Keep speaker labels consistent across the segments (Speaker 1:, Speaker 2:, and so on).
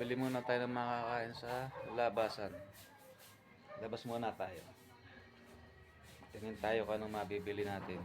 Speaker 1: Bili muna tayo ng makakain sa labasan. Labas muna tayo. Tingin tayo kung anong mabibili natin.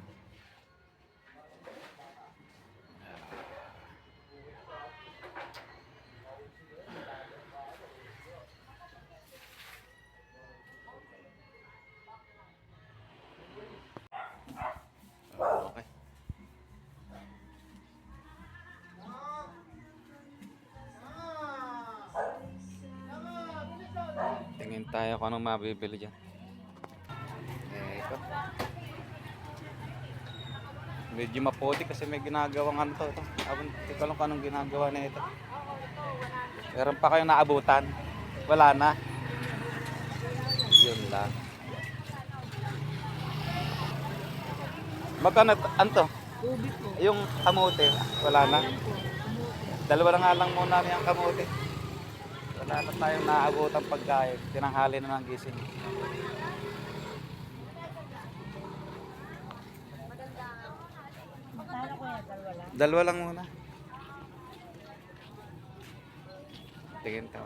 Speaker 1: Tingin tayo kung anong mabibili dyan. Eh, ito. Medyo maputi kasi may ginagawang ano to. Ito. Abang, hindi ko alam kung anong ginagawa na ito. Meron pa kayong naabutan? Wala na. Yun lang. Magkano, ano to? Yung kamote, wala na. Dalawa na nga lang muna niyang kamote. Wala na tayong naabotang pagkain. Tinanghali na ng gising.
Speaker 2: Dalawa lang?
Speaker 1: Muna. Tingin ka.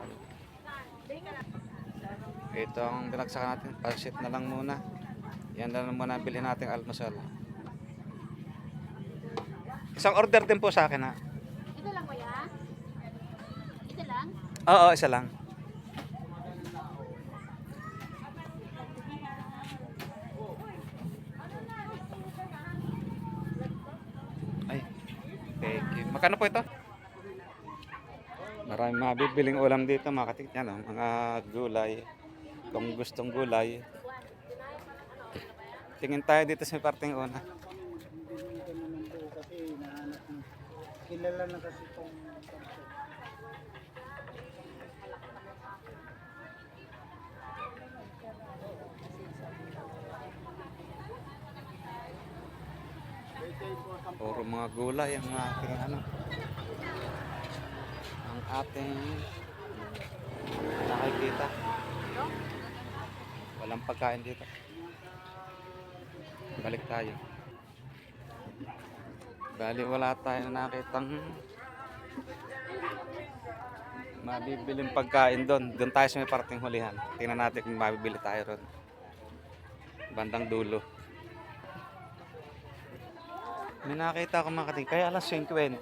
Speaker 1: Ito ang binagsak natin. Pansit na lang muna. Yan na muna bilhin natin almusal. Isang order din po sa akin ha.
Speaker 3: Ito lang kuya? Ito lang?
Speaker 1: Oo, isa lang. Ay, thank you. Magkano po ito? Maraming mabibiling ulam dito, mga katik. Yan, oh, mga gulay. Kung gustong gulay. Tingin tayo dito sa parting una.
Speaker 2: Kilala na kasi
Speaker 1: Puro mga gulay ang ating ano. Ang ating nakikita. Walang pagkain dito. Balik tayo. Bali wala tayo nakitang mabibiling pagkain doon. Doon tayo sa may parting hulihan. Tingnan natin kung mabibili tayo ron. Bandang dulo. May nakita ko mga kating, kaya alas 50.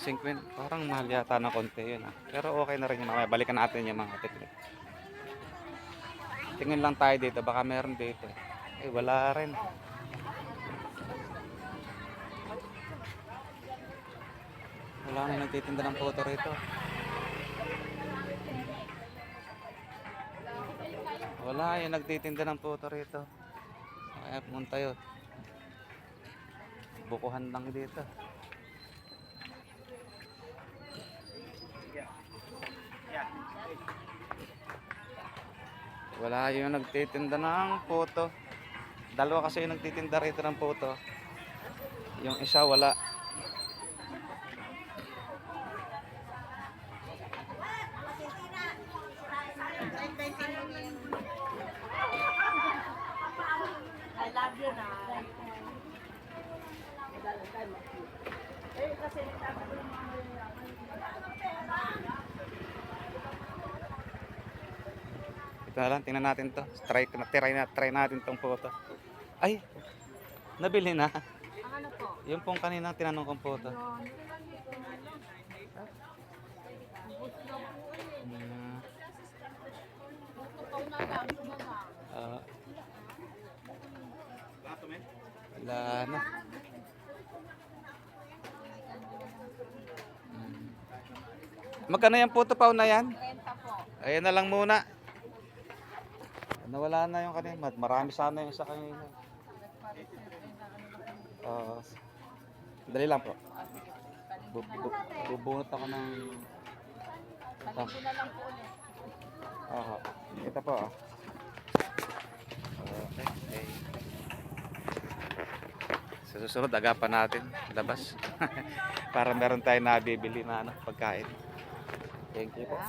Speaker 1: 50, parang mahal yata na konti yun ah. Pero okay na rin yung mga, balikan natin yung mga kating. Tingin lang tayo dito, baka meron dito. Eh, wala rin. Wala na nagtitinda ng photo rito. Wala yung nagtitinda ng photo rito. Kaya pumunta yun. Bukuhan lang dito. Wala yung nagtitinda ng photo. Dalawa kasi yung nagtitinda rito ng photo. Yung isa wala.
Speaker 2: You na. Eh, kasi
Speaker 1: Ito na lang, tingnan natin to. Try, try, na, try natin tong photo. Ay, nabili na.
Speaker 3: Ang ano po?
Speaker 1: Yung pong kanina tinanong kong photo. Hmm,
Speaker 3: Tukaw na lang, na lang.
Speaker 1: ah. Wala na. Hmm. Magkano yung photo pa na yan?
Speaker 3: 30 po.
Speaker 1: Ayan na lang muna. Nawala na yung kanina. Mar- Marami sana yung sa kanina. Oo. dali lang po. Bu- bu- bubunot ako ng... Ah,
Speaker 3: po
Speaker 1: aha. Ito po. ah. Okay. okay. Sa susunod, agapan natin. Labas. Para meron tayong nabibili na ano, pagkain. Thank you po.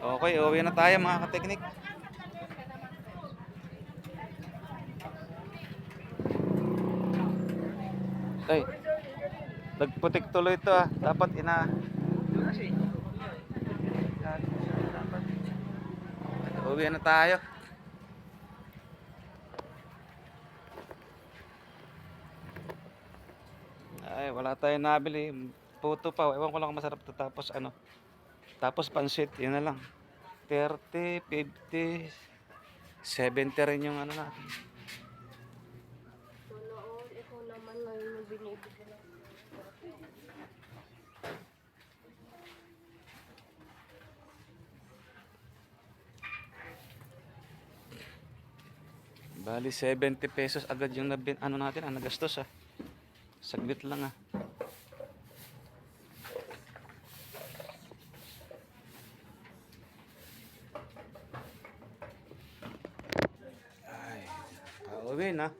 Speaker 1: Okay, uwi na tayo mga kateknik. Ay, nagputik tuloy ito ah. Dapat ina... Uwi na tayo. Ay, wala tayong nabili. Puto pa. Ewan ko lang masarap to. Tapos ano. Tapos pansit. Yun na lang. 30, 50, 70 rin yung ano natin. Bali 70 pesos agad yung nabin, ano natin, ang nagastos ah. Saglit lang ah. Ay, pauwi na.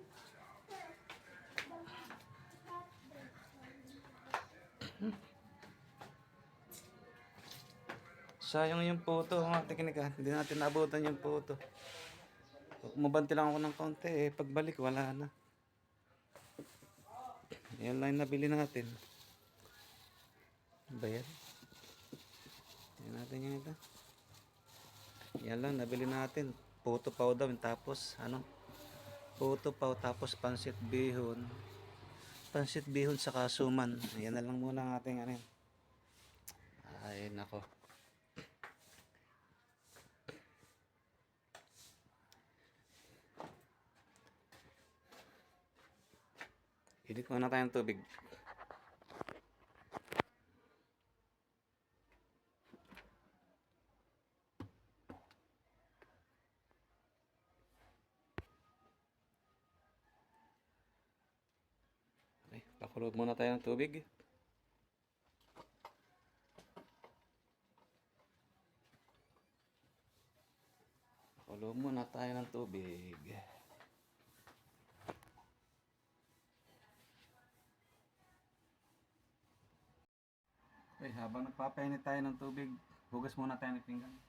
Speaker 1: Sayang yung photo mga teknik ah. Hindi natin naabutan yung photo. Umabanti lang ako ng konti eh. Pagbalik, wala na. Yan lang yung nabili natin. Ano ba yan? Natin yung ito. Yan lang, nabili natin. Puto pao daw. Tapos, ano? Puto pao, tapos pansit bihon. Pansit bihon sa kasuman. Yan na lang muna ang ating ano. Ay, nako. Init muna tayong tubig. Okay, pakulog muna tayo ng tubig. Pakulog muna tayo ng tubig. Habang nagpapainit tayo ng tubig, hugas muna tayo ng pinggan. Ay.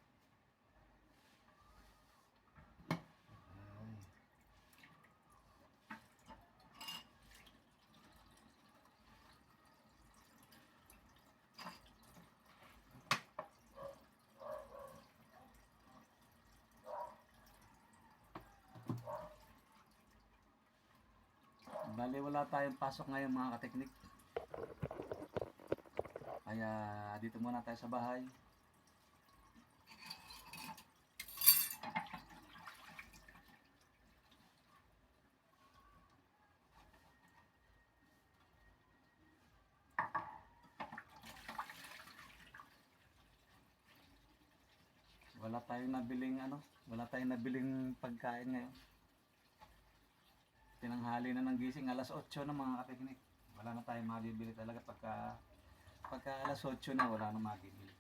Speaker 1: Bali, wala tayong pasok ngayon mga kateknik. Kaya dito muna tayo sa bahay. Wala tayong nabiling ano, wala tayong nabiling pagkain ngayon. Tinanghali na ng gising alas 8 na mga kateknik. Wala na tayong mabibili talaga pagka Pagka alas 8 na, wala nang mabibili.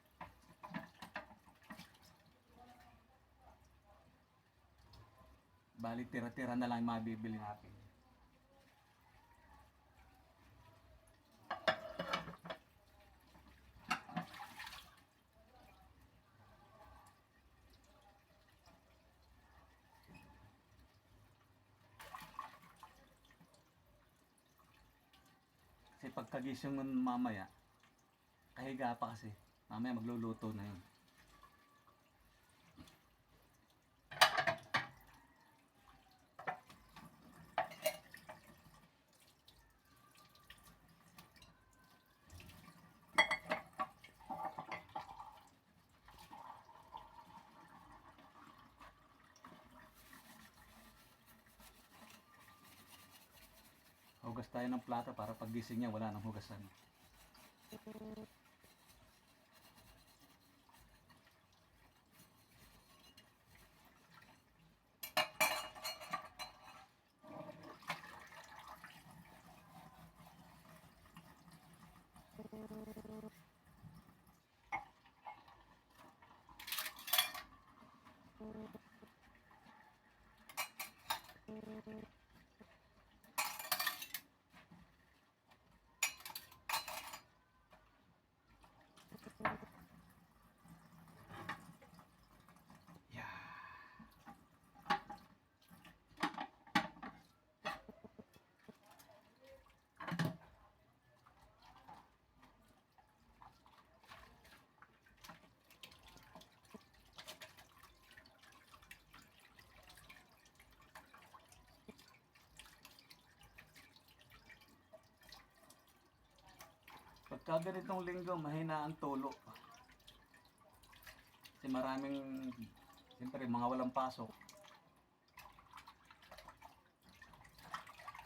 Speaker 1: Bali, tira-tira na lang mabibili natin. Kasi pagkagising mo mamaya, kahiga pa kasi. Mamaya magluluto na yun. Hugas tayo ng plato para paggising niya wala nang hugasan. Pagka ganitong linggo, mahina ang tulo. Kasi maraming, siyempre, mga walang pasok.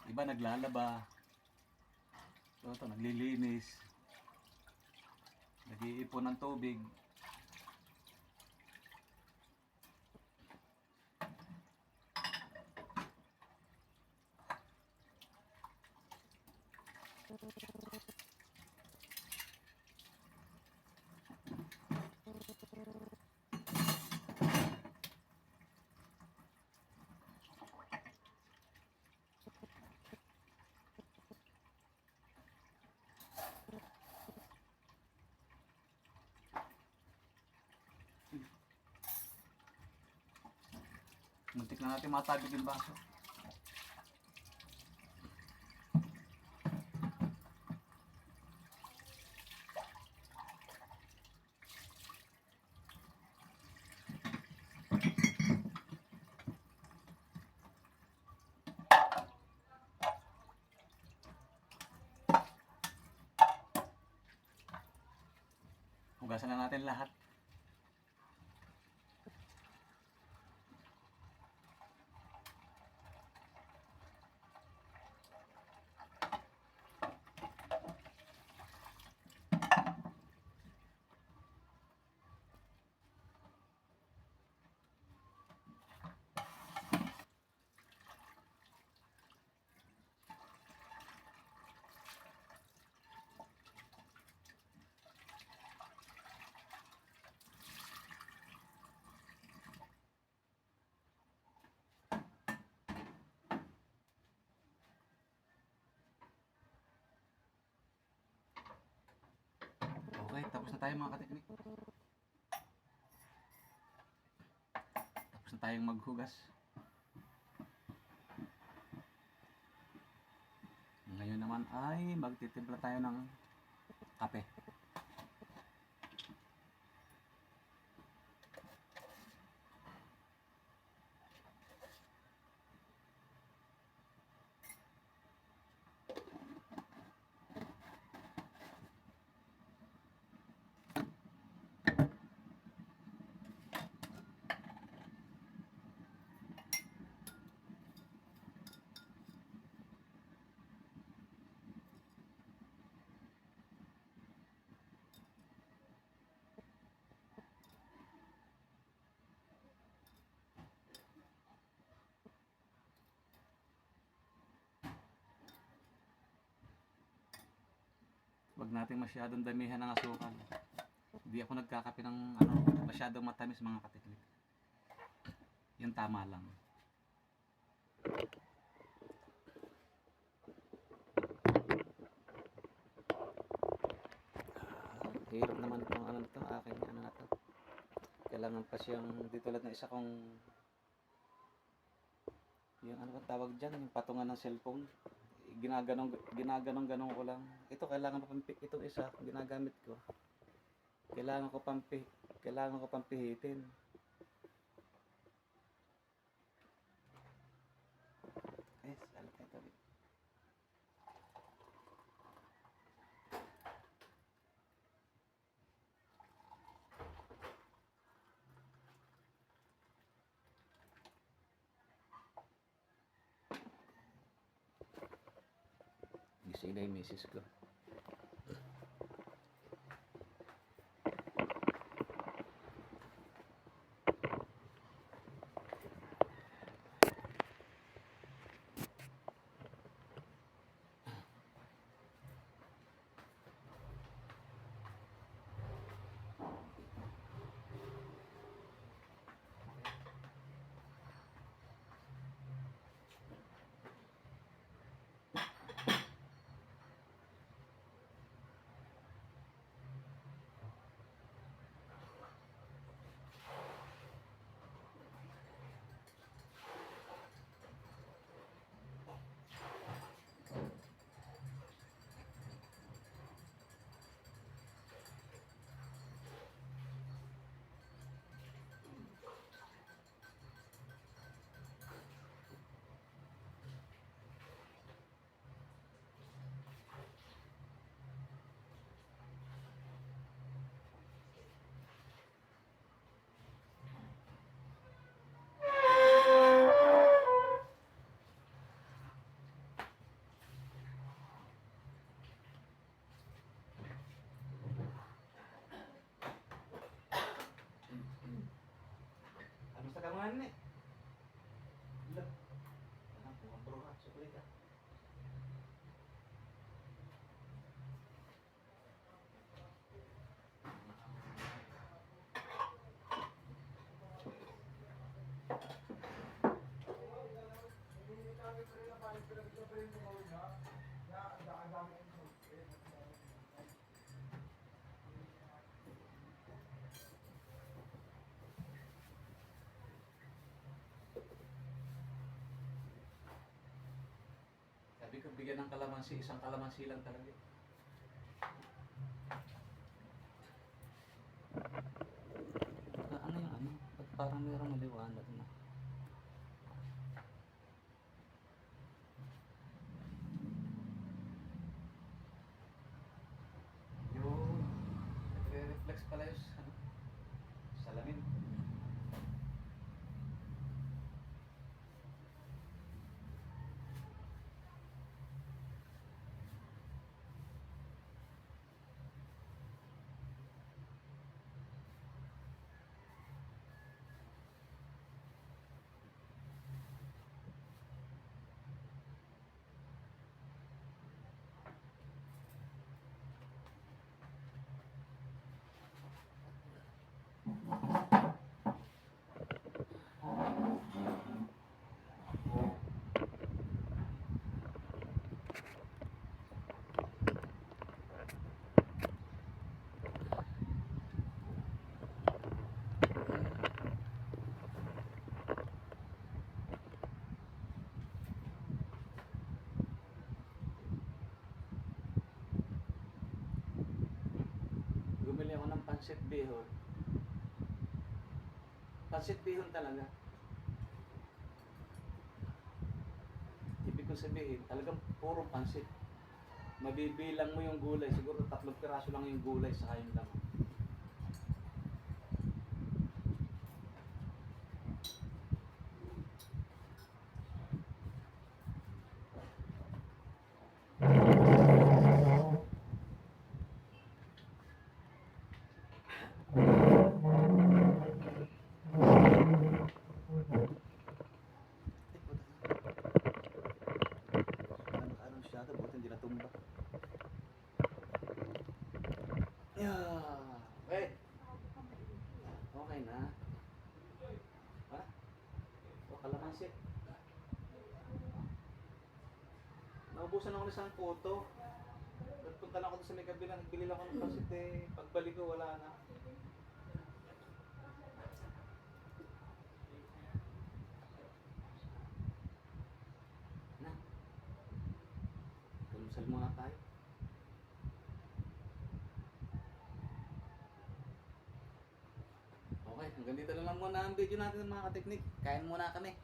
Speaker 1: Iba naglalaba. So, ito, naglilinis. Nag-iipon ng tubig. Muntik na natin matabig yung baso. Hugasan na natin lahat. Okay, tapos na tayo mga kateknik. Tapos na tayong maghugas. Ngayon naman ay magtitimpla tayo ng kape. Huwag natin masyadong damihan ng asukal. Hindi ako nagkakape ng ano, masyadong matamis mga katiklik. Yung tama lang. Ah, hirap naman itong ano to, akin ano na to. Kailangan pa siyang, di tulad ng isa kong yung ano ba tawag dyan, yung patungan ng cellphone ginaganong ginaganong ganong ko lang. Ito kailangan pa itong isa ginagamit ko. Kailangan ko pampi kailangan ko pampihitin. Eh, saan ka tabi? Na yung misis ko. Sabi ko, bigyan ng kalamansi, isang kalamansi lang talaga. Ah, ano yung ano? Ba't parang mayroong maliwanag na? Yung nagre-reflex pala yung sa- ano, salamin. Bumili ako ng pancit bihon. Pancit bihon talaga. Ibig ko sabihin, talagang puro pancit. Mabibilang mo yung gulay. Siguro tatlong piraso lang yung gulay sa yung laman. Ano, ano siya ito? Buti hindi natumba. Yeah. Wait. Okay na. Ha? O, kalamansi. Naubusan ako ng isang photo. Nagpunta lang ako sa may kabila. Nagbili lang ako ng pasit eh. Pagbalik ko, wala na. Na. Tumusal muna tayo. Okay, hanggang dito na lang muna ang video natin mga kateknik. Kain muna kami.